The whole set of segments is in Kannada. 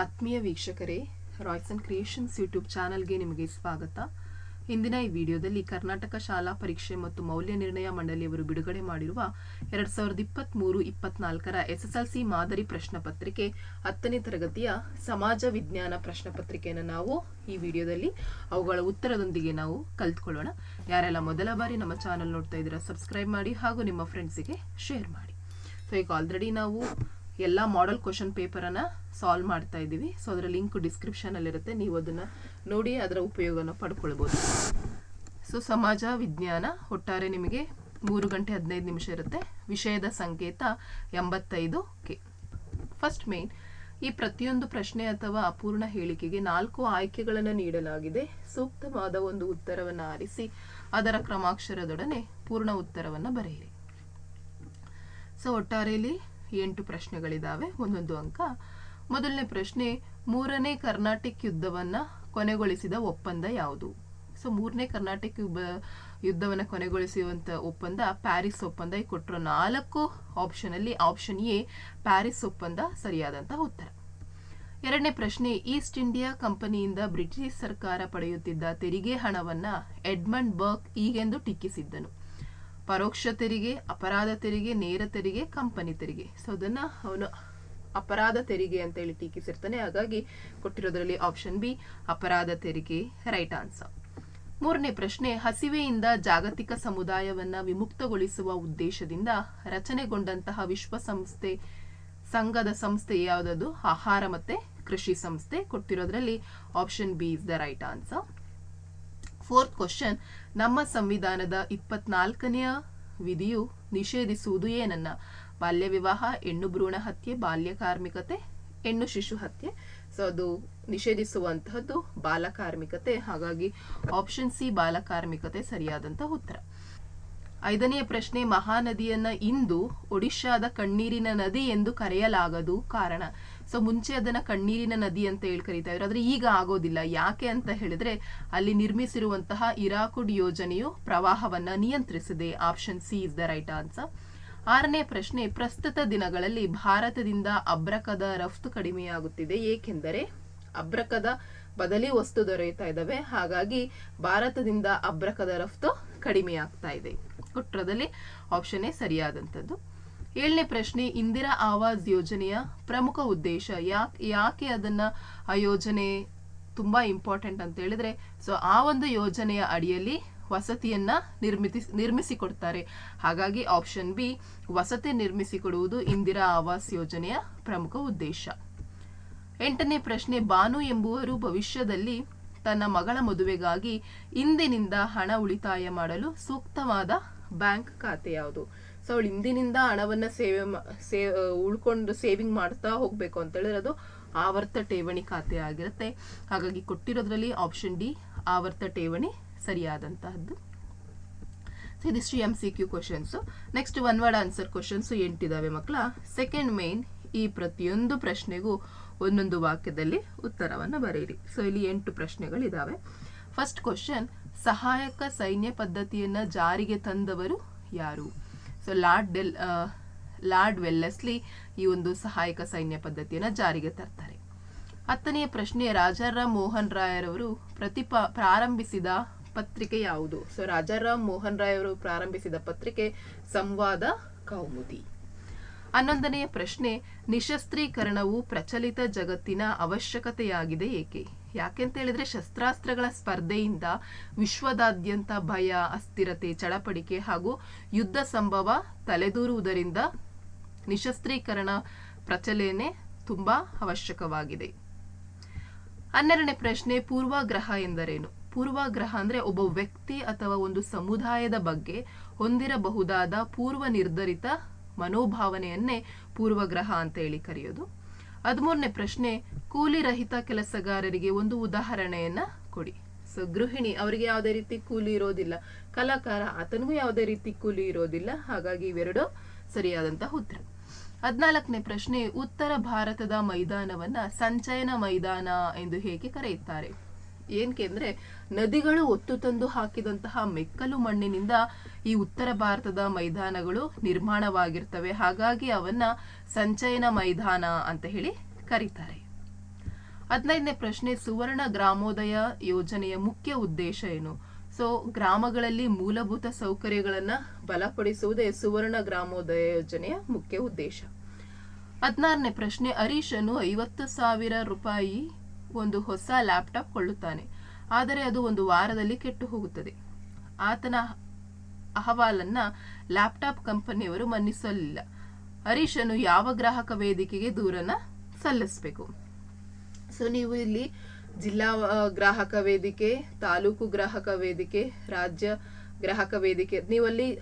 ಆತ್ಮೀಯ ವೀಕ್ಷಕರೇ ರಾಯ್ಸ್ ಅಂಡ್ ಕ್ರಿಯೇಷನ್ಸ್ ಯೂಟ್ಯೂಬ್ ಚಾನಲ್ಗೆ ನಿಮಗೆ ಸ್ವಾಗತ. ಇಂದಿನ ಈ ವಿಡಿಯೋದಲ್ಲಿ ಕರ್ನಾಟಕ ಶಾಲಾ ಪರೀಕ್ಷೆ ಮತ್ತು ಮೌಲ್ಯ ನಿರ್ಣಯ ಮಂಡಳಿಯವರು ಬಿಡುಗಡೆ ಮಾಡಿರುವ ಎರಡ್ ಸಾವಿರದ ಇಪ್ಪತ್ತ್ ಮೂರು ಇಪ್ಪತ್ನಾಲ್ಕರ ಸಿ ಮಾದರಿ ಪ್ರಶ್ನೆ ಪತ್ರಿಕೆ ಹತ್ತನೇ ತರಗತಿಯ ಸಮಾಜ ವಿಜ್ಞಾನ ಪ್ರಶ್ನೆ ಪತ್ರಿಕೆಯನ್ನು ನಾವು ಈ ವಿಡಿಯೋದಲ್ಲಿ ಅವುಗಳ ಉತ್ತರದೊಂದಿಗೆ ನಾವು ಕಲ್ತ್ಕೊಳ್ಳೋಣ. ಯಾರೆಲ್ಲ ಮೊದಲ ಬಾರಿ ನಮ್ಮ ಚಾನಲ್ ನೋಡ್ತಾ ಇದ್ದೀರಾ, ಸಬ್ಸ್ಕ್ರೈಬ್ ಮಾಡಿ ಹಾಗೂ ನಿಮ್ಮ ಫ್ರೆಂಡ್ಸಿಗೆ ಶೇರ್ ಮಾಡಿ. ಸೊ ಈಗ ಆಲ್ರೆಡಿ ನಾವು ಎಲ್ಲ ಮಾಡೆಲ್ ಕ್ವಶನ್ ಪೇಪರನ್ನು ಸಾಲ್ವ್ ಮಾಡ್ತಾ ಇದ್ದೀವಿ. ಸೊ ಅದರ ಲಿಂಕ್ ಡಿಸ್ಕ್ರಿಪ್ಷನಲ್ಲಿರುತ್ತೆ ನೀವು ಅದನ್ನು ನೋಡಿ ಅದರ ಉಪಯೋಗನ ಪಡ್ಕೊಳ್ಬೋದು. ಸೊ ಸಮಾಜ ವಿಜ್ಞಾನ ಒಟ್ಟಾರೆ ನಿಮಗೆ ಮೂರು ಗಂಟೆ ಹದಿನೈದು ನಿಮಿಷ ಇರುತ್ತೆ. ವಿಷಯದ ಸಂಕೇತ ಎಂಬತ್ತೈದು ಕೆ. ಫಸ್ಟ್ ಮೇನ್ ಈ ಪ್ರತಿಯೊಂದು ಪ್ರಶ್ನೆ ಅಥವಾ ಅಪೂರ್ಣ ಹೇಳಿಕೆಗೆ ನಾಲ್ಕು ಆಯ್ಕೆಗಳನ್ನು ನೀಡಲಾಗಿದೆ. ಸೂಕ್ತವಾದ ಒಂದು ಉತ್ತರವನ್ನು ಆರಿಸಿ, ಅದರ ಕ್ರಮಾಕ್ಷರದೊಡನೆ ಪೂರ್ಣ ಉತ್ತರವನ್ನು ಬರೆಯಿರಿ. ಸೊ ಒಟ್ಟಾರೆಯಲ್ಲಿ ಎಂಟು ಪ್ರಶ್ನೆಗಳಿದ್ದಾವೆ ಒಂದೊಂದು ಅಂಕ. ಮೊದಲನೇ ಪ್ರಶ್ನೆ, ಮೂರನೇ ಕರ್ನಾಟಕ ಯುದ್ಧವನ್ನು ಕೊನೆಗೊಳಿಸಿದ ಒಪ್ಪಂದ ಯಾವುದು? ಸೊ, ಮೂರನೇ ಕರ್ನಾಟಕ ಯುದ್ಧವನ್ನು ಕೊನೆಗೊಳಿಸುವಂಥ ಒಪ್ಪಂದ ಪ್ಯಾರಿಸ್ ಒಪ್ಪಂದ. ಈ ಕೊಟ್ಟಿರೋ ನಾಲ್ಕು ಆಪ್ಷನಲ್ಲಿ ಆಪ್ಷನ್ ಎ, ಪ್ಯಾರಿಸ್ ಒಪ್ಪಂದ ಸರಿಯಾದಂತಹ ಉತ್ತರ. ಎರಡನೇ ಪ್ರಶ್ನೆ, ಈಸ್ಟ್ ಇಂಡಿಯಾ ಕಂಪನಿಯಿಂದ ಬ್ರಿಟಿಷ್ ಸರ್ಕಾರ ಪಡೆಯುತ್ತಿದ್ದ ತೆರಿಗೆ ಹಣವನ್ನು ಎಡ್ಮಂಡ್ ಬರ್ಕ್ ಈಗೆಂದು ಟೀಕಿಸಿದ್ದನು. ಪರೋಕ್ಷ ತೆರಿಗೆ, ಅಪರಾಧ ತೆರಿಗೆ, ನೇರ ತೆರಿಗೆ, ಕಂಪನಿ ತೆರಿಗೆ. ಸೊ ಅದನ್ನ ಅವನು ಅಪರಾಧ ತೆರಿಗೆ ಅಂತ ಹೇಳಿ ಟೀಕಿಸಿರ್ತಾನೆ. ಹಾಗಾಗಿ ಕೊಟ್ಟಿರೋದ್ರಲ್ಲಿ ಆಪ್ಷನ್ ಬಿ ಅಪರಾಧ ತೆರಿಗೆ ರೈಟ್ ಆನ್ಸರ್ ಮೂರನೇ ಪ್ರಶ್ನೆ, ಹಸಿವೆಯಿಂದ ಜಾಗತಿಕ ಸಮುದಾಯವನ್ನ ವಿಮುಕ್ತಗೊಳಿಸುವ ಉದ್ದೇಶದಿಂದ ರಚನೆಗೊಂಡಂತಹ ವಿಶ್ವಸಂಸ್ಥೆ, ಸಂಘದ ಸಂಸ್ಥೆ ಯಾವುದದು? ಆಹಾರ ಮತ್ತೆ ಕೃಷಿ ಸಂಸ್ಥೆ ಕೊಟ್ಟಿರೋದ್ರಲ್ಲಿ option B is the right answer fourth question, ನಮ್ಮ ಸಂವಿಧಾನದ ಇಪ್ಪತ್ನಾಲ್ಕನೆಯ ವಿಧಿಯು ನಿಷೇಧಿಸುವುದು ಏನನ್ನ? ಬಾಲ್ಯ ವಿವಾಹ, ಹೆಣ್ಣು ಭ್ರೂಣ ಹತ್ಯೆ, ಬಾಲ್ಯ ಕಾರ್ಮಿಕತೆ, ಹೆಣ್ಣು ಶಿಶು ಹತ್ಯೆ. ಸೊ ಅದು ನಿಷೇಧಿಸುವಂತಹದ್ದು ಬಾಲ ಕಾರ್ಮಿಕತೆ. ಹಾಗಾಗಿ ಆಪ್ಷನ್ ಸಿ ಬಾಲಕಾರ್ಮಿಕತೆ ಸರಿಯಾದಂತಹ ಉತ್ತರ. ಐದನೆಯ ಪ್ರಶ್ನೆ, ಮಹಾನದಿಯನ್ನ ಇಂದು ಒಡಿಶಾದ ಕಣ್ಣೀರಿನ ನದಿ ಎಂದು ಕರೆಯಲಾಗದು ಕಾರಣ. ಸೊ ಮುಂಚೆ ಅದನ್ನ ಕಣ್ಣೀರಿನ ನದಿ ಅಂತ ಹೇಳಿ ಕರೀತಾ ಇದ್ರು. ಆದ್ರೆ ಈಗ ಆಗೋದಿಲ್ಲ. ಯಾಕೆ ಅಂತ ಹೇಳಿದ್ರೆ, ಅಲ್ಲಿ ನಿರ್ಮಿಸಿರುವಂತಹ ಇರಾಕುಡ್ ಯೋಜನೆಯು ಪ್ರವಾಹವನ್ನ ನಿಯಂತ್ರಿಸಿದೆ. Option C is the right answer ಆರನೇ ಪ್ರಶ್ನೆ, ಪ್ರಸ್ತುತ ದಿನಗಳಲ್ಲಿ ಭಾರತದಿಂದ ಅಬ್ರಕದ ರಫ್ತು ಕಡಿಮೆಯಾಗುತ್ತಿದೆ. ಏಕೆಂದರೆ, ಅಬ್ರಕದ ಬದಲಿ ವಸ್ತು ದೊರೆಯುತ್ತಾ ಇದ್ದಾವೆ. ಹಾಗಾಗಿ ಭಾರತದಿಂದ ಅಬ್ರಕದ ರಫ್ತು ಕಡಿಮೆಯಾಗ್ತಾ ಇದೆ. ಉತ್ತರದಲ್ಲಿ ಆಪ್ಷನ್ ಎ ಸರಿಯಾದಂಥದ್ದು. ಏಳನೇ ಪ್ರಶ್ನೆ, ಇಂದಿರಾ ಆವಾಸ್ ಯೋಜನೆಯ ಪ್ರಮುಖ ಉದ್ದೇಶ ಯಾಕೆ ಯಾಕೆ ಅದನ್ನ ಆ ಯೋಜನೆ ತುಂಬಾ ಇಂಪಾರ್ಟೆಂಟ್ ಅಂತ ಹೇಳಿದ್ರೆ, ಸೊ ಆ ಒಂದು ಯೋಜನೆಯ ಅಡಿಯಲ್ಲಿ ವಸತಿಯನ್ನ ನಿರ್ಮಿಸಿ ನಿರ್ಮಿಸಿಕೊಡ್ತಾರೆ. ಹಾಗಾಗಿ ಆಪ್ಷನ್ ಬಿ, ವಸತಿ ನಿರ್ಮಿಸಿಕೊಡುವುದು ಇಂದಿರಾ ಆವಾಸ್ ಯೋಜನೆಯ ಪ್ರಮುಖ ಉದ್ದೇಶ. ಎಂಟನೇ ಪ್ರಶ್ನೆ, ಬಾನು ಎಂಬುವರು ಭವಿಷ್ಯದಲ್ಲಿ ತನ್ನ ಮಗಳ ಮದುವೆಗಾಗಿ ಇಂದಿನಿಂದ ಹಣ ಉಳಿತಾಯ ಮಾಡಲು ಸೂಕ್ತವಾದ ಬ್ಯಾಂಕ್ ಖಾತೆ ಯಾವುದು? ಸೊ ಅವಳು ಹಿಂದಿನಿಂದ ಹಣವನ್ನ ಸೇವೆ ಸೇ ಉಳ್ಕೊಂಡು ಸೇವಿಂಗ್ ಮಾಡ್ತಾ ಹೋಗ್ಬೇಕು ಅಂತ ಹೇಳಿದ್ರೆ ಅದು ಆವರ್ತ ಠೇವಣಿ ಖಾತೆ ಆಗಿರುತ್ತೆ. ಹಾಗಾಗಿ ಕೊಟ್ಟಿರೋದ್ರಲ್ಲಿ ಆಪ್ಷನ್ ಡಿ ಆವರ್ತ ಠೇವಣಿ ಸರಿಯಾದಂತಹದ್ದು. ಸೊ ಇದಿಷ್ಟು M C Q questions next one word answer questions ಎಂಟಿದಾವೆ ಮಕ್ಕಳ. ಸೆಕೆಂಡ್ ಮೇನ್ ಈ ಪ್ರತಿಯೊಂದು ಪ್ರಶ್ನೆಗೂ ಒಂದೊಂದು ವಾಕ್ಯದಲ್ಲಿ ಉತ್ತರವನ್ನು ಬರೆಯಿರಿ. ಸೊ ಇಲ್ಲಿ ಎಂಟು ಪ್ರಶ್ನೆಗಳಿದ್ದಾವೆ ಫಸ್ಟ್ ಕ್ವಶನ್ ಸಹಾಯಕ ಸೈನ್ಯ ಪದ್ಧತಿಯನ್ನ ಜಾರಿಗೆ ತಂದವರು ಯಾರು? ಸೊ ಲಾರ್ಡ್ ಡೆಲ್ ಲಾರ್ಡ್ ವೆಲ್ಲೆಸ್ಲಿ ಈ ಒಂದು ಸಹಾಯಕ ಸೈನ್ಯ ಪದ್ಧತಿಯನ್ನು ಜಾರಿಗೆ ತರ್ತಾರೆ. ಹತ್ತನೆಯ ಪ್ರಶ್ನೆ, ರಾಜಾರಾಮ್ ಮೋಹನ್ ರಾಯರವರು ಪ್ರತಿಪ, ಪ್ರಾರಂಭಿಸಿದ ಪತ್ರಿಕೆ ಯಾವುದು? ಸೊ ರಾಜಾರಾಮ್ ಮೋಹನ್ ರಾಯ್ ಅವರು ಪ್ರಾರಂಭಿಸಿದ ಪತ್ರಿಕೆ ಸಂವಾದ ಕೌಮುದಿ. ಹನ್ನೊಂದನೆಯ ಪ್ರಶ್ನೆ, ನಿಶಸ್ತ್ರೀಕರಣವು ಪ್ರಚಲಿತ ಜಗತ್ತಿನ ಅವಶ್ಯಕತೆಯಾಗಿದೆ ಏಕೆ? ಯಾಕೆಂತ ಹೇಳಿದ್ರೆ ಶಸ್ತ್ರಾಸ್ತ್ರಗಳ ಸ್ಪರ್ಧೆಯಿಂದ ವಿಶ್ವದಾದ್ಯಂತ ಭಯ, ಅಸ್ಥಿರತೆ, ಚಳಪಡಿಕೆ ಹಾಗೂ ಯುದ್ಧ ಸಂಭವ ತಲೆದೂರುವುದರಿಂದ ನಿಶಸ್ತ್ರೀಕರಣ ಪ್ರಚಲನೆ ತುಂಬಾ ಅವಶ್ಯಕವಾಗಿದೆ. ಹನ್ನೆರಡನೇ ಪ್ರಶ್ನೆ, ಪೂರ್ವಾಗ್ರಹ ಎಂದರೇನು? ಪೂರ್ವಾಗ್ರಹ ಅಂದ್ರೆ ಒಬ್ಬ ವ್ಯಕ್ತಿ ಅಥವಾ ಒಂದು ಸಮುದಾಯದ ಬಗ್ಗೆ ಹೊಂದಿರಬಹುದಾದ ಪೂರ್ವ ನಿರ್ಧರಿತ ಮನೋಭಾವನೆಯನ್ನೇ ಪೂರ್ವಗ್ರಹ ಅಂತ ಹೇಳಿ ಕರೆಯೋದು. ಹದಿಮೂರನೇ ಪ್ರಶ್ನೆ ಕೂಲಿ ರಹಿತ ಕೆಲಸಗಾರರಿಗೆ ಒಂದು ಉದಾಹರಣೆಯನ್ನ ಕೊಡಿ. ಸೊ ಗೃಹಿಣಿ, ಅವರಿಗೆ ಯಾವುದೇ ರೀತಿ ಕೂಲಿ ಇರೋದಿಲ್ಲ. ಕಲಾಕಾರ, ಆತನಿಗೂ ಯಾವುದೇ ರೀತಿ ಕೂಲಿ ಇರೋದಿಲ್ಲ. ಹಾಗಾಗಿ ಇವೆರಡು ಸರಿಯಾದಂತಹ ಉತ್ತರ. ಹದಿನಾಲ್ಕನೇ ಪ್ರಶ್ನೆ, ಉತ್ತರ ಭಾರತದ ಮೈದಾನವನ್ನ ಸಂಚಯನ ಮೈದಾನ ಎಂದು ಹೇಗೆ ಕರೆಯುತ್ತಾರೆ? ಏನ್ಕೆಂದ್ರೆ, ನದಿಗಳು ಒತ್ತು ತಂದು ಹಾಕಿದಂತಹ ಮೆಕ್ಕಲು ಮಣ್ಣಿನಿಂದ ಈ ಉತ್ತರ ಭಾರತದ ಮೈದಾನಗಳು ನಿರ್ಮಾಣವಾಗಿರ್ತವೆ. ಹಾಗಾಗಿ ಅವನ್ನ ಸಂಚಯನ ಮೈದಾನ ಅಂತ ಹೇಳಿ ಕರೀತಾರೆ. ಹದಿನೈದನೇ ಪ್ರಶ್ನೆ, ಸುವರ್ಣ ಗ್ರಾಮೋದಯ ಯೋಜನೆಯ ಮುಖ್ಯ ಉದ್ದೇಶ ಏನು? ಸೊ ಗ್ರಾಮಗಳಲ್ಲಿ ಮೂಲಭೂತ ಸೌಕರ್ಯಗಳನ್ನ ಬಲಪಡಿಸುವುದೇ ಸುವರ್ಣ ಗ್ರಾಮೋದಯ ಯೋಜನೆಯ ಮುಖ್ಯ ಉದ್ದೇಶ. ಹದಿನಾರನೇ ಪ್ರಶ್ನೆ, ಹರೀಶನು ಐವತ್ತು ಸಾವಿರ ರೂಪಾಯಿ ಒಂದು ಹೊಸ ಲ್ಯಾಪ್ಟಾಪ್ ಕೊಳ್ಳುತ್ತಾನೆ. ಆದರೆ ಅದು ಒಂದು ವಾರದಲ್ಲಿ ಕೆಟ್ಟು ಹೋಗುತ್ತದೆ. ಆತನ ಅಹವಾಲನ್ನ ಲ್ಯಾಪ್ಟಾಪ್ ಕಂಪನಿಯವರು ಮನ್ನಿಸಲಿಲ್ಲ. ಹರೀಶನು ಯಾವ ಗ್ರಾಹಕ ವೇದಿಕೆಗೆ ದೂರನ್ನ ಸಲ್ಲಿಸಬೇಕು? ಸೊ, ನೀವು ಇಲ್ಲಿ ಜಿಲ್ಲಾ ಗ್ರಾಹಕ ವೇದಿಕೆ, ತಾಲೂಕು ಗ್ರಾಹಕ ವೇದಿಕೆ, ರಾಜ್ಯ ಗ್ರಾಹಕ ವೇದಿಕೆ, ನೀವಲ್ಲಿ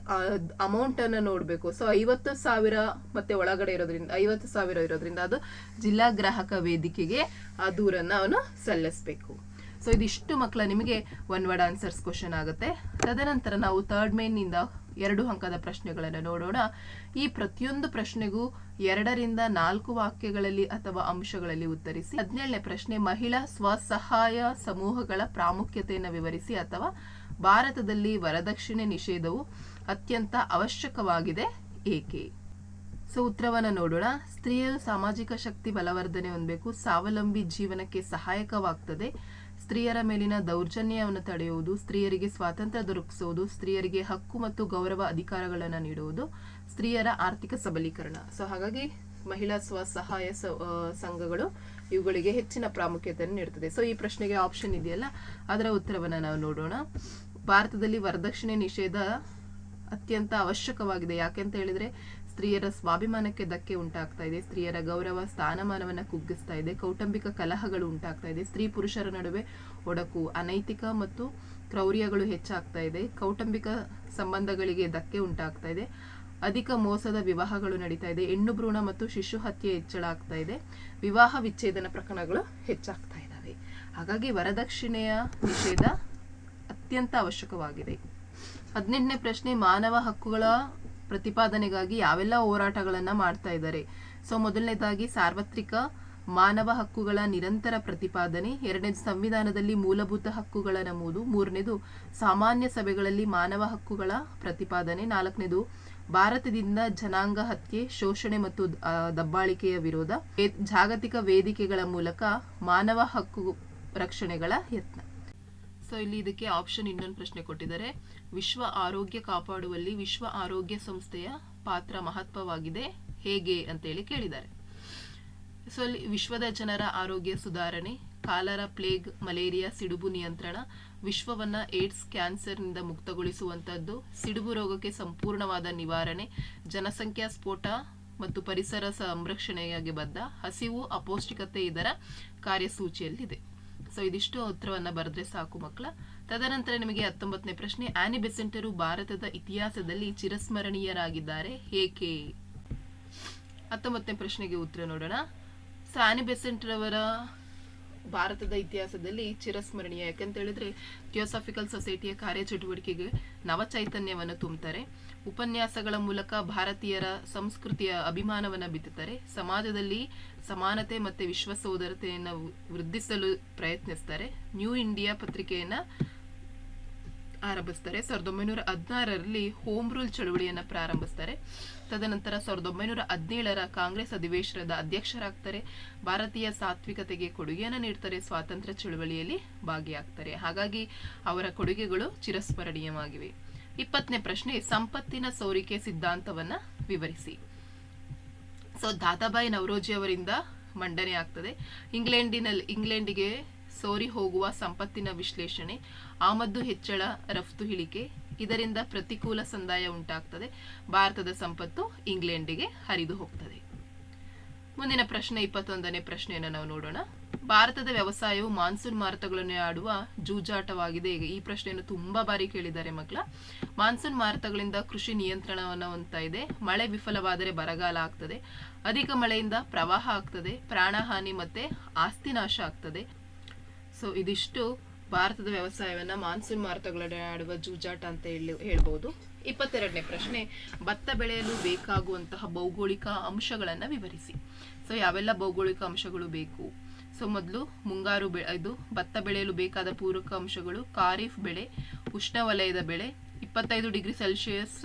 ಅಮೌಂಟ್ ಅನ್ನ ನೋಡಬೇಕು. ಸೊ, ಐವತ್ತು ಸಾವಿರ ಮತ್ತೆ ಒಳಗಡೆ ಇರೋದ್ರಿಂದ, ಐವತ್ತು ಸಾವಿರ ಇರೋದ್ರಿಂದ ಅದು ಜಿಲ್ಲಾ ಗ್ರಾಹಕ ವೇದಿಕೆಗೆ, ಆ, ದೂರನ್ನ ಅವನು ಸಲ್ಲಿಸಬೇಕು. ಸೊ ಇದಿಷ್ಟು ಮಕ್ಕಳ ನಿಮಗೆ ಒನ್ ವರ್ಡ್ ಆನ್ಸರ್ಸ್ ಕ್ವಶನ್ ಆಗುತ್ತೆ. ತದನಂತರ ನಾವು ಥರ್ಡ್ ಮೇನ್ನಿಂದ ಎರಡು ಅಂಕದ ಪ್ರಶ್ನೆಗಳನ್ನು ನೋಡೋಣ. ಈ ಪ್ರತಿಯೊಂದು ಪ್ರಶ್ನೆಗೂ ಎರಡರಿಂದ ನಾಲ್ಕು ವಾಕ್ಯಗಳಲ್ಲಿ ಅಥವಾ ಅಂಶಗಳಲ್ಲಿ ಉತ್ತರಿಸಿ, ಹದಿನೇಳನೇ ಪ್ರಶ್ನೆ, ಮಹಿಳಾ ಸ್ವಸಹಾಯ ಸಮೂಹಗಳ ಪ್ರಾಮುಖ್ಯತೆಯನ್ನು ವಿವರಿಸಿ ಅಥವಾ ಭಾರತದಲ್ಲಿ ವರದಕ್ಷಿಣೆ ನಿಷೇಧವು ಅತ್ಯಂತ ಅವಶ್ಯಕವಾಗಿದೆ ಏಕೆ? ಸೊ ಉತ್ತರವನ್ನು ನೋಡೋಣ. ಸ್ತ್ರೀಯರು ಸಾಮಾಜಿಕ ಶಕ್ತಿ ಬಲವರ್ಧನೆ ಹೊಂದಬೇಕು. ಸ್ವಾವಲಂಬಿ ಜೀವನಕ್ಕೆ ಸಹಾಯಕವಾಗ್ತದೆ. ಸ್ತ್ರೀಯರ ಮೇಲಿನ ದೌರ್ಜನ್ಯವನ್ನು ತಡೆಯುವುದು, ಸ್ತ್ರೀಯರಿಗೆ ಸ್ವಾತಂತ್ರ್ಯ ದೊರಕಿಸುವುದು, ಸ್ತ್ರೀಯರಿಗೆ ಹಕ್ಕು ಮತ್ತು ಗೌರವ ಅಧಿಕಾರಗಳನ್ನು ನೀಡುವುದು, ಸ್ತ್ರೀಯರ ಆರ್ಥಿಕ ಸಬಲೀಕರಣ. ಸೊ ಹಾಗಾಗಿ ಮಹಿಳಾ ಸ್ವಸಹಾಯ ಸಂಘಗಳು ಇವುಗಳಿಗೆ ಹೆಚ್ಚಿನ ಪ್ರಾಮುಖ್ಯತೆಯನ್ನು ನೀಡುತ್ತದೆ. ಸೊ ಈ ಪ್ರಶ್ನೆಗೆ ಆಪ್ಷನ್ ಇದೆಯಲ್ಲ? ಅದರ ಉತ್ತರವನ್ನು ನಾವು ನೋಡೋಣ. ಭಾರತದಲ್ಲಿ ವರದಕ್ಷಿಣೆ ನಿಷೇಧ ಅತ್ಯಂತ ಅವಶ್ಯಕವಾಗಿದೆ. ಯಾಕೆಂತ ಹೇಳಿದ್ರೆ ಸ್ತ್ರೀಯರ ಸ್ವಾಭಿಮಾನಕ್ಕೆ ಧಕ್ಕೆ ಉಂಟಾಗ್ತಾ ಇದೆ. ಸ್ತ್ರೀಯರ ಗೌರವ, ಸ್ಥಾನಮಾನವನ್ನು ಕುಗ್ಗಿಸ್ತಾ ಇದೆ. ಕೌಟುಂಬಿಕ ಕಲಹಗಳು ಉಂಟಾಗ್ತಾ ಇದೆ. ಸ್ತ್ರೀ ಪುರುಷರ ನಡುವೆ ಒಡಕು, ಅನೈತಿಕ ಮತ್ತು ಕ್ರೌರ್ಯಗಳು ಹೆಚ್ಚಾಗ್ತಾ ಇದೆ. ಕೌಟುಂಬಿಕ ಸಂಬಂಧಗಳಿಗೆ ಧಕ್ಕೆ ಉಂಟಾಗ್ತಾ ಇದೆ. ಅಧಿಕ ಮೋಸದ ವಿವಾಹಗಳು ನಡೀತಾ ಇದೆ. ಹೆಣ್ಣು ಭ್ರೂಣ ಮತ್ತು ಶಿಶು ಹತ್ಯೆ ಹೆಚ್ಚಳ ಆಗ್ತಾ ಇದೆ. ವಿವಾಹ ವಿಚ್ಛೇದನ ಪ್ರಕರಣಗಳು ಹೆಚ್ಚಾಗ್ತಾ ಇದ್ದಾವೆ ಹಾಗಾಗಿ ವರದಕ್ಷಿಣೆಯ ನಿಷೇಧ ಅತ್ಯಂತ ಅವಶ್ಯಕವಾಗಿದೆ. ಹದಿನೆಂಟನೇ ಪ್ರಶ್ನೆ, ಮಾನವ ಹಕ್ಕುಗಳ ಪ್ರತಿಪಾದನೆಗಾಗಿ ಯಾವೆಲ್ಲ ಹೋರಾಟಗಳನ್ನು ಮಾಡ್ತಾ ಇದ್ದಾರೆ. ಸೊ, ಮೊದಲನೇದಾಗಿ ಸಾರ್ವತ್ರಿಕ ಮಾನವ ಹಕ್ಕುಗಳ ನಿರಂತರ ಪ್ರತಿಪಾದನೆ, ಎರಡನೇದು ಸಂವಿಧಾನದಲ್ಲಿ ಮೂಲಭೂತ ಹಕ್ಕುಗಳ ನಮೂದು, ಮೂರನೇದು ಸಾಮಾನ್ಯ ಸಭೆಗಳಲ್ಲಿ ಮಾನವ ಹಕ್ಕುಗಳ ಪ್ರತಿಪಾದನೆ, ನಾಲ್ಕನೇದು ಭಾರತದಿಂದ ಜನಾಂಗ ಹತ್ಯೆ, ಶೋಷಣೆ ಮತ್ತು ದಬ್ಬಾಳಿಕೆಯ ವಿರೋಧ ಜಾಗತಿಕ ವೇದಿಕೆಗಳ ಮೂಲಕ ಮಾನವ ಹಕ್ಕು ರಕ್ಷಣೆಗಳ ಯತ್ನ. ಸೊ ಇಲ್ಲಿ ಇದಕ್ಕೆ ಆಪ್ಷನ್ ಇನ್ನೊಂದು ಪ್ರಶ್ನೆ ಕೊಟ್ಟಿದ್ದಾರೆ. ವಿಶ್ವ ಆರೋಗ್ಯ ಕಾಪಾಡುವಲ್ಲಿ ವಿಶ್ವ ಆರೋಗ್ಯ ಸಂಸ್ಥೆಯ ಪಾತ್ರ ಮಹತ್ವವಾಗಿದೆ, ಹೇಗೆ ಅಂತೇಳಿ ಕೇಳಿದ್ದಾರೆ. ಸೊ ಅಲ್ಲಿ ವಿಶ್ವದ ಜನರ ಆರೋಗ್ಯ ಸುಧಾರಣೆ, ಕಾಲರ ಪ್ಲೇಗ್, ಮಲೇರಿಯಾ, ಸಿಡುಬು ನಿಯಂತ್ರಣ, ವಿಶ್ವವನ್ನ ಏಡ್ಸ್ ಕ್ಯಾನ್ಸರ್ನಿಂದ ಮುಕ್ತಗೊಳಿಸುವಂಥದ್ದು ಸಿಡುಬು ರೋಗಕ್ಕೆ ಸಂಪೂರ್ಣವಾದ ನಿವಾರಣೆ, ಜನಸಂಖ್ಯಾ ಸ್ಫೋಟ ಮತ್ತು ಪರಿಸರ ಸಂರಕ್ಷಣೆಯಾಗಿ ಬದ್ಧ ಹಸಿವು, ಅಪೌಷ್ಟಿಕತೆ ಇದರ ಕಾರ್ಯಸೂಚಿಯಲ್ಲಿದೆ. ಸೊ ಇದಿಷ್ಟು ಉತ್ತರವನ್ನ ಬರೆದ್ರೆ ಸಾಕು ಮಕ್ಕಳ. ತದನಂತರ ನಿಮಗೆ ಹತ್ತೊಂಬತ್ತನೇ ಪ್ರಶ್ನೆ. ಆನಿ ಬೆಸೆಂಟರು ಭಾರತದ ಇತಿಹಾಸದಲ್ಲಿ ಚಿರಸ್ಮರಣೀಯರಾಗಿದ್ದಾರೆ. ಏಕೆ ಹತ್ತೊಂಬತ್ತನೇ ಪ್ರಶ್ನೆಗೆ ಉತ್ತರ ನೋಡೋಣ. ಸೊ ಆನಿ ಬೆಸೆಂಟ್ ರವರ ಭಾರತದ ಇತಿಹಾಸದಲ್ಲಿ ಚಿರಸ್ಮರಣೀಯ. ಯಾಕಂತ ಹೇಳಿದ್ರೆ, ಥಿಯೋಸಾಫಿಕಲ್ ಸೊಸೈಟಿಯ ಕಾರ್ಯಚಟುವಟಿಕೆಗೆ ನವ ಚೈತನ್ಯವನ್ನು ತುಂಬುತ್ತಾರೆ ಉಪನ್ಯಾಸಗಳ ಮೂಲಕ ಭಾರತೀಯರ ಸಂಸ್ಕೃತಿಯ ಅಭಿಮಾನವನ್ನು ಬಿತ್ತುತ್ತಾರೆ. ಸಮಾಜದಲ್ಲಿ ಸಮಾನತೆ ಮತ್ತು ವಿಶ್ವ ಸೋದರತೆಯನ್ನು ವೃದ್ಧಿಸಲು ಪ್ರಯತ್ನಿಸ್ತಾರೆ. New India ಪತ್ರಿಕೆಯನ್ನ ಆರಂಭಿಸ್ತಾರೆ. ಸಾವಿರದ ಒಂಬೈನೂರ ಹದಿನಾರರಲ್ಲಿ ಹೋಮ್ ರೂಲ್ ಚಳುವಳಿಯನ್ನು ಪ್ರಾರಂಭಿಸ್ತಾರೆ. ತದನಂತರ ಸಾವಿರದ ಒಂಬೈನೂರ ಹದಿನೇಳರ ಕಾಂಗ್ರೆಸ್ ಅಧಿವೇಶನದ ಅಧ್ಯಕ್ಷರಾಗ್ತಾರೆ. ಭಾರತೀಯ ಸಾತ್ವಿಕತೆಗೆ ಕೊಡುಗೆಯನ್ನು ನೀಡ್ತಾರೆ. ಸ್ವಾತಂತ್ರ್ಯ ಚಳುವಳಿಯಲ್ಲಿ ಭಾಗಿಯಾಗ್ತಾರೆ. ಹಾಗಾಗಿ ಅವರ ಕೊಡುಗೆಗಳು ಚಿರಸ್ಮರಣೀಯವಾಗಿವೆ. ಇಪ್ಪತ್ತನೇ ಪ್ರಶ್ನೆ, ಸಂಪತ್ತಿನ ಸೋರಿಕೆ ಸಿದ್ಧಾಂತವನ್ನ ವಿವರಿಸಿ. ಸೊ, ದಾದಾಬಾಯಿ ನವರೋಜಿ ಅವರಿಂದ ಮಂಡನೆ ಆಗ್ತದೆ. ಇಂಗ್ಲೆಂಡಿನಲ್ಲಿ ಇಂಗ್ಲೆಂಡಿಗೆ ಸೋರಿ ಹೋಗುವ ಸಂಪತ್ತಿನ ವಿಶ್ಲೇಷಣೆ ಆಮದು ಹೆಚ್ಚಳ, ರಫ್ತು ಇಳಿಕೆ ಇದರಿಂದ ಪ್ರತಿಕೂಲ ಸಂದಾಯ ಉಂಟಾಗ್ತದೆ. ಭಾರತದ ಸಂಪತ್ತು ಇಂಗ್ಲೆಂಡಿಗೆ ಹರಿದು ಹೋಗ್ತದೆ. ಮುಂದಿನ ಪ್ರಶ್ನೆ, ಇಪ್ಪತ್ತೊಂದನೇ ಪ್ರಶ್ನೆಯನ್ನು ನಾವು ನೋಡೋಣ. ಭಾರತದ ವ್ಯವಸಾಯವು ಮಾನ್ಸೂನ್ ಮಾರುತಗಳನ್ನು ಆಡುವ ಜೂಜಾಟವಾಗಿದೆ. ಈ ಪ್ರಶ್ನೆಯನ್ನು ತುಂಬಾ ಬಾರಿ ಕೇಳಿದ್ದಾರೆ ಮಕ್ಕಳ. ಮಾನ್ಸೂನ್ ಮಾರುತಗಳಿಂದ ಕೃಷಿ ನಿಯಂತ್ರಣವನ್ನು ಹೊಂದ್ತಾ ಇದೆ. ಮಳೆ ವಿಫಲವಾದರೆ ಬರಗಾಲ ಆಗ್ತದೆ. ಅಧಿಕ ಮಳೆಯಿಂದ ಪ್ರವಾಹ ಆಗ್ತದೆ. ಪ್ರಾಣಹಾನಿ ಮತ್ತೆ ಆಸ್ತಿ ನಾಶ ಆಗ್ತದೆ. ಸೊ ಇದಿಷ್ಟು ಭಾರತದ ವ್ಯವಸಾಯವನ್ನ ಮಾನ್ಸೂನ್ ಮಾರುತಗಳಾಡುವ ಜೂಜಾಟ ಅಂತ ಹೇಳಿ ಹೇಳ್ಬೋದು. ಇಪ್ಪತ್ತೆರಡನೇ ಪ್ರಶ್ನೆ, ಭತ್ತ ಬೆಳೆಯಲು ಬೇಕಾಗುವಂತಹ ಭೌಗೋಳಿಕ ಅಂಶಗಳನ್ನ ವಿವರಿಸಿ. ಸೊ ಯಾವೆಲ್ಲ ಭೌಗೋಳಿಕ ಅಂಶಗಳು ಬೇಕು? ಸೊ ಮೊದಲು ಮುಂಗಾರು ಬೆ, ಇದು ಭತ್ತ ಬೆಳೆಯಲು ಬೇಕಾದ ಪೂರಕ ಅಂಶಗಳು, ಖಾರಿಫ್ ಬೆಳೆ, ಉಷ್ಣವಲಯದ ಬೆಳೆ, ಇಪ್ಪತ್ತೈದು ಡಿಗ್ರಿ ಸೆಲ್ಸಿಯಸ್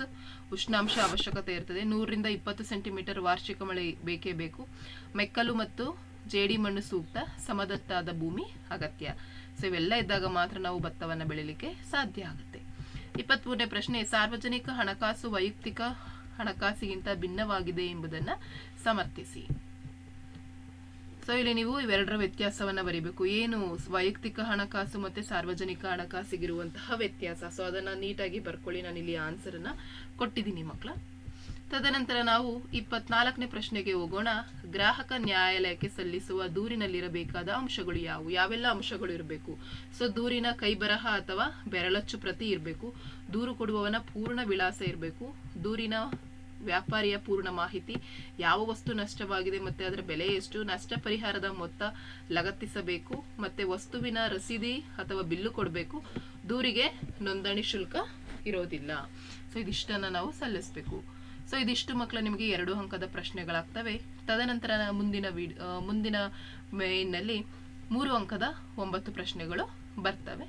ಉಷ್ಣಾಂಶ ಅವಶ್ಯಕತೆ ಇರ್ತದೆ. ನೂರರಿಂದ ಇಪ್ಪತ್ತು ಸೆಂಟಿಮೀಟರ್ ವಾರ್ಷಿಕ ಮಳೆ ಬೇಕೇ ಬೇಕು. ಮೆಕ್ಕಲು ಮತ್ತು ಜೇಡಿ ಮಣ್ಣು ಸೂಕ್ತ, ಸಮದತ್ತಾದ ಭೂಮಿ ಅಗತ್ಯ. ಸೊ ಇವೆಲ್ಲ ಇದ್ದಾಗ ಮಾತ್ರ ನಾವು ಭತ್ತವನ್ನು ಬೆಳಿಲಿಕ್ಕೆ ಸಾಧ್ಯ ಆಗುತ್ತೆ. ಇಪ್ಪತ್ಮೂರನೇ ಪ್ರಶ್ನೆ, ಸಾರ್ವಜನಿಕ ಹಣಕಾಸು ವೈಯಕ್ತಿಕ ಹಣಕಾಸಿಗಿಂತ ಭಿನ್ನವಾಗಿದೆ ಎಂಬುದನ್ನು ಸಮರ್ಥಿಸಿ. ಸೊ ಇಲ್ಲಿ ನೀವು ಇವೆರಡರ ವ್ಯತ್ಯಾಸವನ್ನ ಬರೀಬೇಕು. ಏನು ವೈಯಕ್ತಿಕ ಹಣಕಾಸು ಮತ್ತೆ ಸಾರ್ವಜನಿಕ ಹಣಕಾಸಿಗಿರುವಂತಹ ವ್ಯತ್ಯಾಸ? ಸೊ ಅದನ್ನ ನೀಟಾಗಿ ಬರ್ಕೊಳ್ಳಿ. ನಾನು ಇಲ್ಲಿ ಆನ್ಸರನ್ನು ಕೊಟ್ಟಿದ್ದೀನಿ ಮಕ್ಕಳ ತದನಂತರ ನಾವು ಇಪ್ಪತ್ನಾಲ್ಕನೇ ಪ್ರಶ್ನೆಗೆ ಹೋಗೋಣ. ಗ್ರಾಹಕ ನ್ಯಾಯಾಲಯಕ್ಕೆ ಸಲ್ಲಿಸುವ ದೂರಿನಲ್ಲಿರಬೇಕಾದ ಅಂಶಗಳು ಯಾವುವು? ಯಾವೆಲ್ಲ ಅಂಶಗಳು ಇರಬೇಕು? ಸೊ, ದೂರಿನ ಕೈಬರಹ ಅಥವಾ ಬೆರಳಚ್ಚು ಪ್ರತಿ ಇರಬೇಕು. ದೂರು ಕೊಡುವವನ ಪೂರ್ಣ ವಿಳಾಸ ಇರಬೇಕು. ದೂರಿನ ವ್ಯಾಪಾರಿಯ ಪೂರ್ಣ ಮಾಹಿತಿ, ಯಾವ ವಸ್ತು ನಷ್ಟವಾಗಿದೆ ಮತ್ತೆ ಅದರ ಬೆಲೆ ಎಷ್ಟು, ನಷ್ಟ ಪರಿಹಾರದ ಮೊತ್ತ ಲಗತ್ತಿಸಬೇಕು, ಮತ್ತೆ ವಸ್ತುವಿನ ರಸೀದಿ ಅಥವಾ ಬಿಲ್ಲು ಕೊಡಬೇಕು. ದೂರಿಗೆ ನೋಂದಣಿ ಶುಲ್ಕ ಇರೋದಿಲ್ಲ. ಸೊ, ಇದಿಷ್ಟನ್ನ ನಾವು ಸಲ್ಲಿಸಬೇಕು. ಸೊ ಇದಿಷ್ಟು ಮಕ್ಕಳು ನಿಮಗೆ ಎರಡು ಅಂಕದ ಪ್ರಶ್ನೆಗಳಾಗ್ತವೆ. ತದನಂತರ ಮುಂದಿನ ಆ, ಮುಂದಿನ ಮೇನ್ನಲ್ಲಿ ಮೂರು ಅಂಕದ ಒಂಬತ್ತು ಪ್ರಶ್ನೆಗಳು ಬರ್ತವೆ.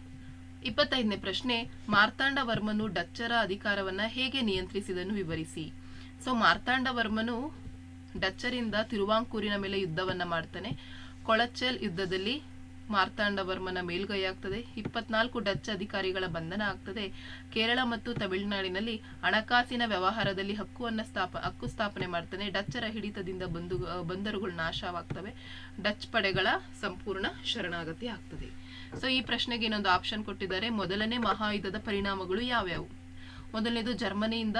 ಇಪ್ಪತ್ತೈದನೇ ಪ್ರಶ್ನೆ ಮಾರ್ತಾಂಡ ವರ್ಮನು ಡಚ್ಚರ ಅಧಿಕಾರವನ್ನ ಹೇಗೆ ನಿಯಂತ್ರಿಸಿದನ್ನು ವಿವರಿಸಿ. ಸೊ ಮಾರ್ತಾಂಡ ವರ್ಮನು ಡಚ್ಚರಿಂದ ತಿರುವಾಂಕೂರಿನ ಮೇಲೆ ಯುದ್ಧವನ್ನ ಮಾಡ್ತಾನೆ. ಕೊಳಚೆಲ್ ಯುದ್ಧದಲ್ಲಿ ಮಾರ್ತಾಂಡವರ್ಮನ ಮೇಲ್ಗೈಯಾಗ್ತದೆ. ಇಪ್ಪತ್ನಾಲ್ಕು ಡಚ್ ಅಧಿಕಾರಿಗಳ ಬಂಧನ ಆಗ್ತದೆ. ಕೇರಳ ಮತ್ತು ತಮಿಳುನಾಡಿನಲ್ಲಿ ಹಣಕಾಸಿನ ವ್ಯವಹಾರದಲ್ಲಿ ಹಕ್ಕುವನ್ನು ಸ್ಥಾಪ, ಹಕ್ಕು ಸ್ಥಾಪನೆ ಮಾಡ್ತಾನೆ. ಡಚ್ಚರ ಹಿಡಿತದಿಂದ ಬಂದು ಬಂದರುಗಳು ನಾಶವಾಗ್ತವೆ. ಡಚ್ ಪಡೆಗಳ ಸಂಪೂರ್ಣ ಶರಣಾಗತಿ ಆಗ್ತದೆ. ಸೊ, ಈ ಪ್ರಶ್ನೆಗೆ ಇನ್ನೊಂದು ಆಪ್ಷನ್ ಕೊಟ್ಟಿದ್ದಾರೆ. ಮೊದಲನೇ ಮಹಾಯುದ್ಧದ ಪರಿಣಾಮಗಳು ಯಾವ್ಯಾವು? ಮೊದಲನೇದು ಜರ್ಮನಿಯಿಂದ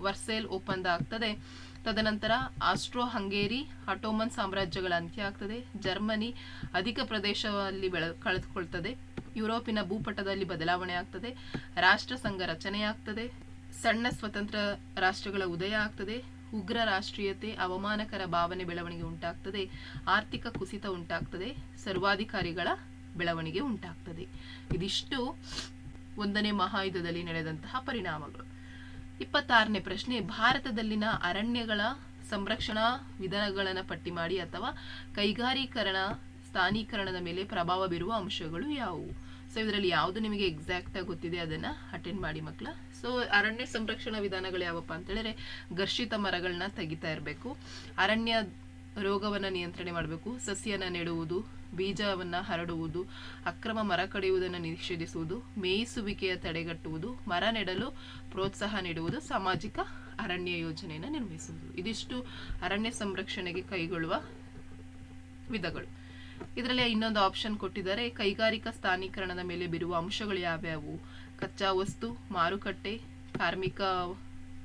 ವರ್ಸೇಲ್ ಒಪ್ಪಂದ ಆಗ್ತದೆ. ತದನಂತರ ಆಸ್ಟ್ರೋ ಹಂಗೇರಿ ಆಟೋಮನ್ ಸಾಮ್ರಾಜ್ಯಗಳ ಅಂತ್ಯ ಆಗ್ತದೆ. ಜರ್ಮನಿ ಅಧಿಕ ಪ್ರದೇಶದಲ್ಲಿ ಬೆಳ, ಕಳೆದುಕೊಳ್ತದೆ. ಯುರೋಪಿನ ಭೂಪಟದಲ್ಲಿ ಬದಲಾವಣೆ ಆಗ್ತದೆ. ರಾಷ್ಟ್ರ ಸಂಘ ರಚನೆಯಾಗ್ತದೆ ಸಣ್ಣ ಸ್ವತಂತ್ರ ರಾಷ್ಟ್ರಗಳ ಉದಯ ಆಗ್ತದೆ. ಉಗ್ರ ರಾಷ್ಟ್ರೀಯತೆ, ಅವಮಾನಕರ ಭಾವನೆ ಬೆಳವಣಿಗೆ ಉಂಟಾಗ್ತದೆ. ಆರ್ಥಿಕ ಕುಸಿತ ಉಂಟಾಗ್ತದೆ. ಸರ್ವಾಧಿಕಾರಿಗಳ ಬೆಳವಣಿಗೆ ಉಂಟಾಗ್ತದೆ. ಇದಿಷ್ಟು ಒಂದನೇ ಮಹಾಯುದ್ಧದಲ್ಲಿ ನಡೆದಂತಹ ಪರಿಣಾಮಗಳು. ಇಪ್ಪತ್ತಾರನೇ ಪ್ರಶ್ನೆ, ಭಾರತದಲ್ಲಿನ ಅರಣ್ಯಗಳ ಸಂರಕ್ಷಣಾ ವಿಧಾನಗಳನ್ನು ಪಟ್ಟಿ ಮಾಡಿ ಅಥವಾ ಕೈಗಾರೀಕರಣ, ಸ್ಥಾನೀಕರಣದ ಮೇಲೆ ಪ್ರಭಾವ ಬೀರುವ ಅಂಶಗಳು ಯಾವುವು? ಸೊ ಇದರಲ್ಲಿ ಯಾವುದು ನಿಮಗೆ ಎಕ್ಸಾಕ್ಟ್ ಆಗಿ ಗೊತ್ತಿದೆ ಅದನ್ನ ಅಟೆಂಡ್ ಮಾಡಿ ಮಕ್ಕಳ ಸೊ ಅರಣ್ಯ ಸಂರಕ್ಷಣಾ ವಿಧಾನಗಳು ಯಾವಪ್ಪ ಅಂತ ಹೇಳಿದ್ರೆ ಘರ್ಷಿತ ಮರಗಳನ್ನ ತೆಗಿತಾ ಇರಬೇಕು. ಅರಣ್ಯ ರೋಗವನ್ನ ನಿಯಂತ್ರಣೆ ಮಾಡಬೇಕು, ಸಸ್ಯನ ನೆಡುವುದು, ಬೀಜವನ್ನು ಹರಡುವುದು, ಅಕ್ರಮ ಮರ ಕಡಿಯುವುದನ್ನು ನಿಷೇಧಿಸುವುದು, ಮೇಯಿಸುವಿಕೆಯ ತಡೆಗಟ್ಟುವುದು, ಮರ ನೆಡಲು ಪ್ರೋತ್ಸಾಹ ನೀಡುವುದು, ಸಾಮಾಜಿಕ ಅರಣ್ಯ ಯೋಜನೆಯನ್ನು ನಿರ್ಮಿಸುವುದು ಇದಿಷ್ಟು ಅರಣ್ಯ ಸಂರಕ್ಷಣೆಗೆ ಕೈಗೊಳ್ಳುವ ವಿಧಗಳು. ಇದರಲ್ಲಿ ಇನ್ನೊಂದು ಆಪ್ಷನ್ ಕೊಟ್ಟಿದ್ದಾರೆ, ಕೈಗಾರಿಕಾ ಸ್ಥಾನೀಕರಣದ ಮೇಲೆ ಬಿರುವ ಅಂಶಗಳು ಯಾವ್ಯಾವು? ಕಚ್ಚಾ ವಸ್ತು, ಮಾರುಕಟ್ಟೆ, ಕಾರ್ಮಿಕ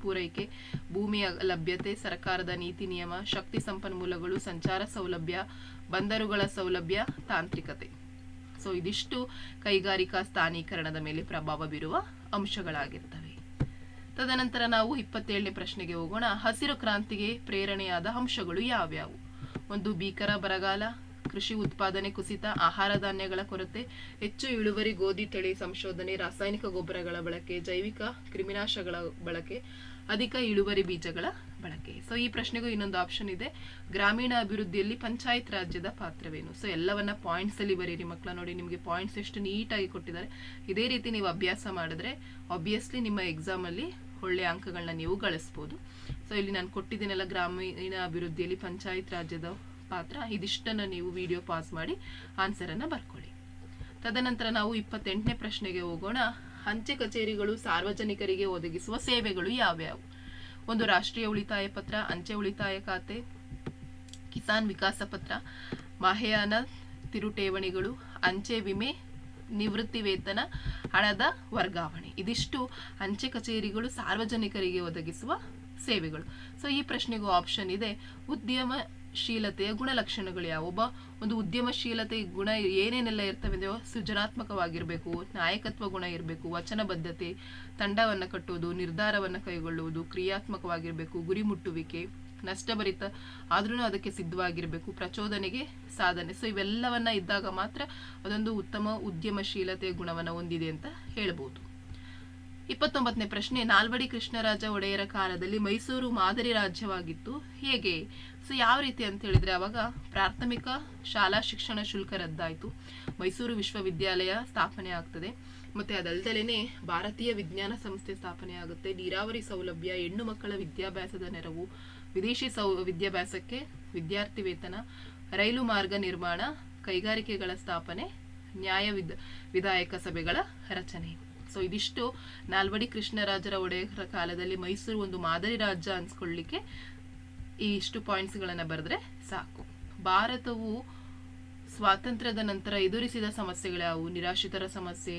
ಪೂರೈಕೆ, ಭೂಮಿಯ ಲಭ್ಯತೆ, ಸರ್ಕಾರದ ನೀತಿ, ನಿಯಮ, ಶಕ್ತಿ ಸಂಪನ್ಮೂಲಗಳು, ಸಂಚಾರ ಸೌಲಭ್ಯ, ಬಂದರುಗಳ ಸೌಲಭ್ಯ, ತಾಂತ್ರಿಕತೆ. ಸೊ ಇದಿಷ್ಟು ಕೈಗಾರಿಕಾ ಸ್ಥಾನೀಕರಣದ ಮೇಲೆ ಪ್ರಭಾವ ಬೀರುವ ಅಂಶಗಳಾಗಿರ್ತವೆ. ತದನಂತರ ನಾವು ಇಪ್ಪತ್ತೇಳನೇ ಪ್ರಶ್ನೆಗೆ ಹೋಗೋಣ. ಹಸಿರು ಕ್ರಾಂತಿಗೆ ಪ್ರೇರಣೆಯಾದ ಅಂಶಗಳು ಯಾವ್ಯಾವು? ಒಂದು ಭೀಕರ ಬರಗಾಲ, ಕೃಷಿ ಉತ್ಪಾದನೆ ಕುಸಿತ, ಆಹಾರ ಧಾನ್ಯಗಳ ಕೊರತೆ, ಹೆಚ್ಚು ಇಳುವರಿ ಗೋಧಿ ತಳಿ ಸಂಶೋಧನೆ, ರಾಸಾಯನಿಕ ಗೊಬ್ಬರಗಳ ಬಳಕೆ, ಜೈವಿಕ ಕ್ರಿಮಿನಾಶಗಳ ಬಳಕೆ ಅಧಿಕ ಇಳುವರಿ ಬೀಜಗಳ ಬಳಕೆ. ಸೊ ಈ ಪ್ರಶ್ನೆಗೂ ಇನ್ನೊಂದು ಆಪ್ಷನ್ ಇದೆ. ಗ್ರಾಮೀಣ ಅಭಿವೃದ್ಧಿಯಲ್ಲಿ ಪಂಚಾಯತ್ ರಾಜ್ಯದ ಪಾತ್ರವೇನು? ಸೊ ಎಲ್ಲವನ್ನ ಪಾಯಿಂಟ್ಸ್ ಅಲ್ಲಿ ಬರೀರಿ ಮಕ್ಕಳ ನೋಡಿ, ನಿಮಗೆ ಪಾಯಿಂಟ್ಸ್ ಎಷ್ಟು ನೀಟಾಗಿ ಕೊಟ್ಟಿದ್ದಾರೆ. ಇದೇ ರೀತಿ ನೀವು ಅಭ್ಯಾಸ ಮಾಡಿದ್ರೆ ಆಬ್ವಿಯಸ್ಲಿ ನಿಮ್ಮ ಎಕ್ಸಾಮ್ ಅಲ್ಲಿ ಒಳ್ಳೆ ಅಂಕಗಳನ್ನ ನೀವು ಗಳಿಸ್ಬೋದು. ಸೊ ಇಲ್ಲಿ ನಾನು ಕೊಟ್ಟಿದ್ದೀನಲ್ಲ, ಗ್ರಾಮೀಣ ಅಭಿವೃದ್ಧಿಯಲ್ಲಿ ಪಂಚಾಯತ್ ರಾಜ್ಯದ ಪಾತ್ರ. ಇದಿಷ್ಟನ್ನ ನೀವು ವಿಡಿಯೋ ಪಾಸ್ ಮಾಡಿ ಆನ್ಸರ್ ಅನ್ನ ಬರ್ಕೊಳ್ಳಿ. ತದನಂತರ ನಾವು ಇಪ್ಪತ್ತೆಂಟನೇ ಪ್ರಶ್ನೆಗೆ ಹೋಗೋಣ. ಅಂಚೆ ಕಚೇರಿಗಳು ಸಾರ್ವಜನಿಕರಿಗೆ ಒದಗಿಸುವ ಸೇವೆಗಳು ಯಾವ್ಯಾವು? ಒಂದು ರಾಷ್ಟ್ರೀಯ ಉಳಿತಾಯ ಪತ್ರ, ಅಂಚೆ ಉಳಿತಾಯ ಖಾತೆ, ಕಿಸಾನ್ ವಿಕಾಸ ಪತ್ರ, ಮಾಹೆಯಾನ ತಿರುಠೇವಣಿಗಳು ಅಂಚೆ ವಿಮೆ, ನಿವೃತ್ತಿ ವೇತನ, ಹಣದ ವರ್ಗಾವಣೆ. ಇದಿಷ್ಟು ಅಂಚೆ ಕಚೇರಿಗಳು ಸಾರ್ವಜನಿಕರಿಗೆ ಒದಗಿಸುವ ಸೇವೆಗಳು. ಸೊ ಈ ಪ್ರಶ್ನೆಗೂ ಆಪ್ಷನ್ ಇದೆ. ಉದ್ಯಮಶೀಲತೆಯ ಗುಣಲಕ್ಷಣಗಳು ಯಾವ? ಒಬ್ಬ ಒಂದು ಉದ್ಯಮಶೀಲತೆ ಗುಣ ಏನೇನೆಲ್ಲ ಇರ್ತವೆ ಅಂದ್ರೆ ಸೃಜನಾತ್ಮಕವಾಗಿರಬೇಕು, ನಾಯಕತ್ವ ಗುಣ ಇರಬೇಕು, ವಚನಬದ್ಧತೆ, ತಂಡವನ್ನು ಕಟ್ಟುವುದು ನಿರ್ಧಾರವನ್ನು ಕೈಗೊಳ್ಳುವುದು, ಕ್ರಿಯಾತ್ಮಕವಾಗಿರಬೇಕು, ಗುರಿ ಮುಟ್ಟುವಿಕೆ, ನಷ್ಟಭರಿತ ಆದ್ರೂ ಅದಕ್ಕೆ ಸಿದ್ಧವಾಗಿರಬೇಕು, ಪ್ರಚೋದನೆಗೆ ಸಾಧನೆ. ಸೊ ಇವೆಲ್ಲವನ್ನ ಇದ್ದಾಗ ಮಾತ್ರ ಅದೊಂದು ಉತ್ತಮ ಉದ್ಯಮಶೀಲತೆ ಗುಣವನ್ನು ಹೊಂದಿದೆ ಅಂತ ಹೇಳ್ಬೋದು. ಇಪ್ಪತ್ತೊಂಬತ್ತನೇ ಪ್ರಶ್ನೆ, ನಾಲ್ವಡಿ ಕೃಷ್ಣರಾಜ ಒಡೆಯರ ಕಾಲದಲ್ಲಿ ಮೈಸೂರು ಮಾದರಿ ರಾಜ್ಯವಾಗಿತ್ತು. ಹೇಗೆ? ಸೊ, ಯಾವ ರೀತಿ ಅಂತ ಹೇಳಿದ್ರೆ ಅವಾಗ ಪ್ರಾಥಮಿಕ ಶಾಲಾ ಶಿಕ್ಷಣ ಶುಲ್ಕ ರದ್ದಾಯಿತು. ಮೈಸೂರು ವಿಶ್ವವಿದ್ಯಾಲಯ ಸ್ಥಾಪನೆ ಆಗ್ತದೆ. ಮತ್ತೆ ಅದಲ್ದಲೇನೆ ಭಾರತೀಯ ವಿಜ್ಞಾನ ಸಂಸ್ಥೆ ಸ್ಥಾಪನೆ ಆಗುತ್ತೆ. ನೀರಾವರಿ ಸೌಲಭ್ಯ, ಹೆಣ್ಣು ಮಕ್ಕಳ ವಿದ್ಯಾಭ್ಯಾಸದ ನೆರವು, ವಿದೇಶಿ ಸೌ, ವಿದ್ಯಾಭ್ಯಾಸಕ್ಕೆ ವಿದ್ಯಾರ್ಥಿ ವೇತನ ರೈಲು ಮಾರ್ಗ ನಿರ್ಮಾಣ, ಕೈಗಾರಿಕೆಗಳ ಸ್ಥಾಪನೆ, ನ್ಯಾಯ ವಿಧ ವಿಧಾಯಕ ಸಭೆಗಳ ರಚನೆ. ಸೊ ಇದಿಷ್ಟು ನಾಲ್ವಡಿ ಕೃಷ್ಣರಾಜರ ಒಡೆಯರ ಕಾಲದಲ್ಲಿ ಮೈಸೂರು ಒಂದು ಮಾದರಿ ರಾಜ್ಯ ಅನ್ಸ್ಕೊಳ್ಳಿಕ್ಕೆ ಈ ಇಷ್ಟು ಪಾಯಿಂಟ್ಸ್ಗಳನ್ನು ಬರೆದ್ರೆ ಸಾಕು. ಭಾರತವು ಸ್ವಾತಂತ್ರ್ಯದ ನಂತರ ಎದುರಿಸಿದ ಸಮಸ್ಯೆಗಳ್ಯಾವು ನಿರಾಶ್ರಿತರ ಸಮಸ್ಯೆ,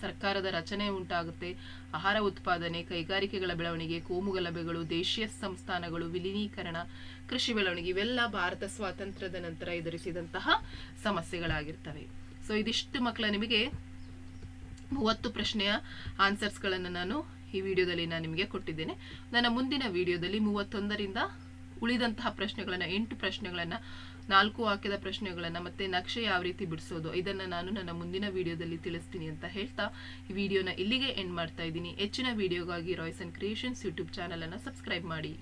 ಸರ್ಕಾರದ ರಚನೆ ಉಂಟಾಗುತ್ತೆ. ಆಹಾರ ಉತ್ಪಾದನೆ, ಕೈಗಾರಿಕೆಗಳ ಬೆಳವಣಿಗೆ ಕೋಮುಗಲಭೆಗಳು ದೇಶೀಯ ಸಂಸ್ಥಾನಗಳು, ವಿಲೀನೀಕರಣ, ಕೃಷಿ ಬೆಳವಣಿಗೆ, ಇವೆಲ್ಲ ಭಾರತ ಸ್ವಾತಂತ್ರ್ಯದ ನಂತರ ಎದುರಿಸಿದಂತಹ ಸಮಸ್ಯೆಗಳಾಗಿರ್ತವೆ. ಸೊ ಇದಿಷ್ಟು ಮಕ್ಕಳ, ನಿಮಗೆ ಮೂವತ್ತು ಪ್ರಶ್ನೆಯ ಆನ್ಸರ್ಸ್ಗಳನ್ನು ನಾನು ಈ ವಿಡಿಯೋದಲ್ಲಿ ನಾನು ನಿಮಗೆ ಕೊಟ್ಟಿದ್ದೇನೆ. ನನ್ನ ಮುಂದಿನ ವಿಡಿಯೋದಲ್ಲಿ ಮೂವತ್ತೊಂದರಿಂದ ಉಳಿದಂತಹ ಪ್ರಶ್ನೆಗಳನ್ನು, ಎಂಟು ಪ್ರಶ್ನೆಗಳನ್ನು, ನಾಲ್ಕು ವಾಕ್ಯದ ಪ್ರಶ್ನೆಗಳನ್ನು ಮತ್ತು ನಕ್ಷೆ ಯಾವ ರೀತಿ ಬಿಡಿಸೋದು ಇದನ್ನು ನಾನು ನನ್ನ ಮುಂದಿನ ವಿಡಿಯೋದಲ್ಲಿ ತಿಳಿಸ್ತೀನಿ ಅಂತ ಹೇಳ್ತಾ ಈ ವಿಡಿಯೋನ ಇಲ್ಲಿಗೆ ಎಂಡ್ ಮಾಡ್ತಾ ಇದ್ದೀನಿ. ಹೆಚ್ಚಿನ ವಿಡಿಯೋಗಾಗಿ ರಾಯ್ಸ್ ಆ್ಯಂಡ್ ಕ್ರಿಯೇಷನ್ಸ್ ಯೂಟ್ಯೂಬ್ ಚಾನಲನ್ನು ಸಬ್ಸ್ಕ್ರೈಬ್ ಮಾಡಿ.